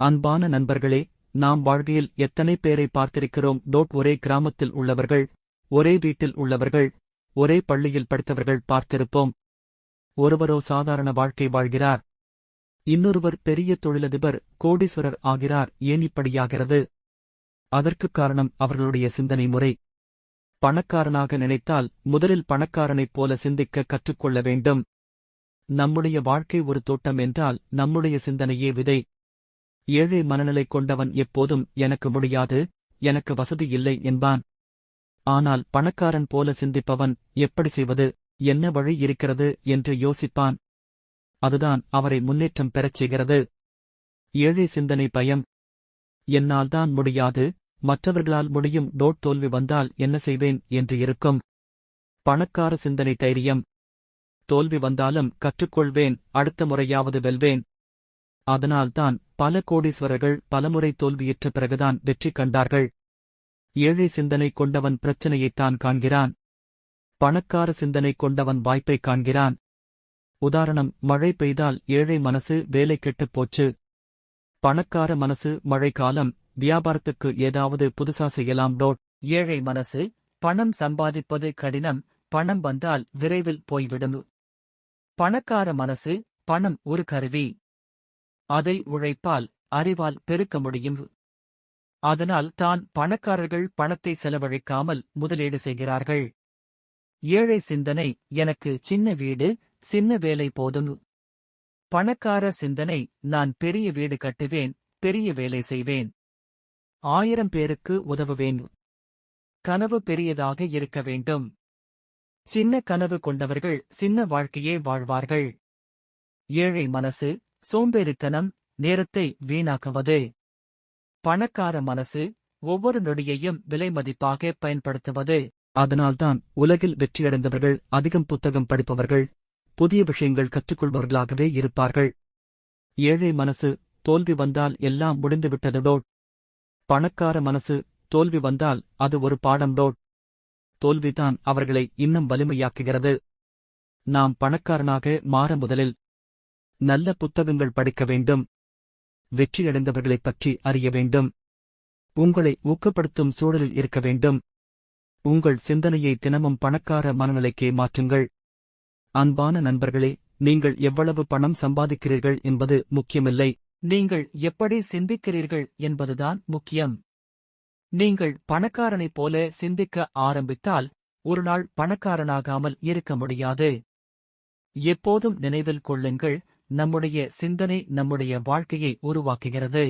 அன்பான நண்பர்களே நாம் வாழ்க்கையில் எத்தனை பேரை பார்த்திருக்கிறோம்? டோட் ஒரே கிராமத்தில் உள்ளவர்கள் ஒரே வீட்டில் உள்ளவர்கள் ஒரே பள்ளியில் படித்தவர்கள் பார்த்திருப்போம். ஒருவரோ சாதாரண வாழ்க்கை வாழ்கிறார். இன்னொருவர் பெரிய தொழிலதிபர் கோடீஸ்வரர் ஆகிறார். ஏன் இப்படியாகிறது? அதற்குக் காரணம் அவர்களுடைய சிந்தனை முறை. பணக்காரனாக நினைத்தால் முதலில் பணக்காரனைப் போல சிந்திக்க கற்றுக்கொள்ள வேண்டும். நம்முடைய வாழ்க்கை ஒரு தோட்டம் என்றால் நம்முடைய சிந்தனையே விதை. ஏழை மனநிலை கொண்டவன் எப்போதும் எனக்கு முடியாது எனக்கு வசதி இல்லை என்பான். ஆனால் பணக்காரன் போல சிந்திப்பவன் எப்படி செய்வது என்ன வழி இருக்கிறது என்று யோசிப்பான். அதுதான் அவரை முன்னேற்றம் பெறச் செய்கிறது. ஏழை சிந்தனை பயம். என்னால்தான் முடியாது மற்றவர்களால் முடியும் டோட் தோல்வி வந்தால் என்ன செய்வேன் என்று இருக்கும். பணக்கார சிந்தனை தைரியம். தோல்வி வந்தாலும் கற்றுக்கொள்வேன் அடுத்த முறையாவது வெல்வேன். அதனால்தான் பல கோடீஸ்வரர்கள் பலமுறை தோல்வியுற்ற பிறகுதான் வெற்றி கண்டார்கள். ஏழை சிந்தனை கொண்டவன் பிரச்சனையைத்தான் காண்கிறான். பணக்கார சிந்தனை கொண்டவன் வாய்ப்பை காண்கிறான். உதாரணம் மழை பெய்தால் ஏழை மனசு வேலை கெட்டுப் போச்சு. பணக்கார மனசு மழைக்காலம் வியாபாரத்துக்கு ஏதாவது புதுசா செய்யலாம் டோட் ஏழை மனசு பணம் சம்பாதிப்பது கடினம் பணம் வந்தால் விரைவில் போய்விடும். பணக்கார மனசு பணம் ஒரு கருவி. அதை உழைப்பால் அறிவால் பெருக்க முடியும். அதனால் தான் பணக்காரர்கள் பணத்தை செலவழிக்காமல் முதலீடு செய்கிறார்கள். ஏழை சிந்தனை எனக்கு சின்ன வீடு சின்ன வேலை போதும். பணக்கார சிந்தனை நான் பெரிய வீடு கட்டுவேன் பெரிய வேலை செய்வேன். ஆயிரம் பேருக்கு உதவுவேன். கனவு பெரியதாக இருக்க வேண்டும். சின்ன கனவு கொண்டவர்கள் சின்ன வாழ்க்கையே வாழ்வார்கள். ஏழை மனசு சோம்பேறித்தனம் நேரத்தை வீணாக்குவது. பணக்கார மனசு ஒவ்வொரு நொடியையும் விலை மதிப்பாக பயன்படுத்துவது. அதனால்தான் உலகில் வெற்றியடைந்தவர்கள் அதிகம் புத்தகம் படிப்பவர்கள் புதிய விஷயங்கள் கற்றுக்கொள்பவர்களாகவே இருப்பார்கள். ஏழை மனசு தோல்வி வந்தால் எல்லாம் முடிந்துவிட்டது டோட் பணக்கார மனசு தோல்வி வந்தால் அது ஒரு பாடம் டோட் தோல்விதான் அவர்களை இன்னும் வலிமையாக்குகிறது. நாம் பணக்காரனாக மாற முதலில் நல்ல புத்தகங்கள் படிக்க வேண்டும். வெற்றியடைந்தவர்களைப் பற்றி அறிய வேண்டும். உங்களை ஊக்கப்படுத்தும் சூழலில் இருக்க வேண்டும். உங்கள் சிந்தனையை தினமும் பணக்கார மனநிலைக்கே மாற்றுங்கள். அன்பான நண்பர்களே நீங்கள் எவ்வளவு பணம் சம்பாதிக்கிறீர்கள் என்பது முக்கியமில்லை. நீங்கள் எப்படி சிந்திக்கிறீர்கள் என்பதுதான் முக்கியம். நீங்கள் பணக்காரனைப் போல சிந்திக்க ஆரம்பித்தால் ஒருநாள் பணக்காரனாகாமல் இருக்க முடியாது. எப்போதும் நினைவில் கொள்ளுங்கள் நம்முடைய சிந்தனை நம்முடைய வாழ்க்கையை உருவாக்குகிறது.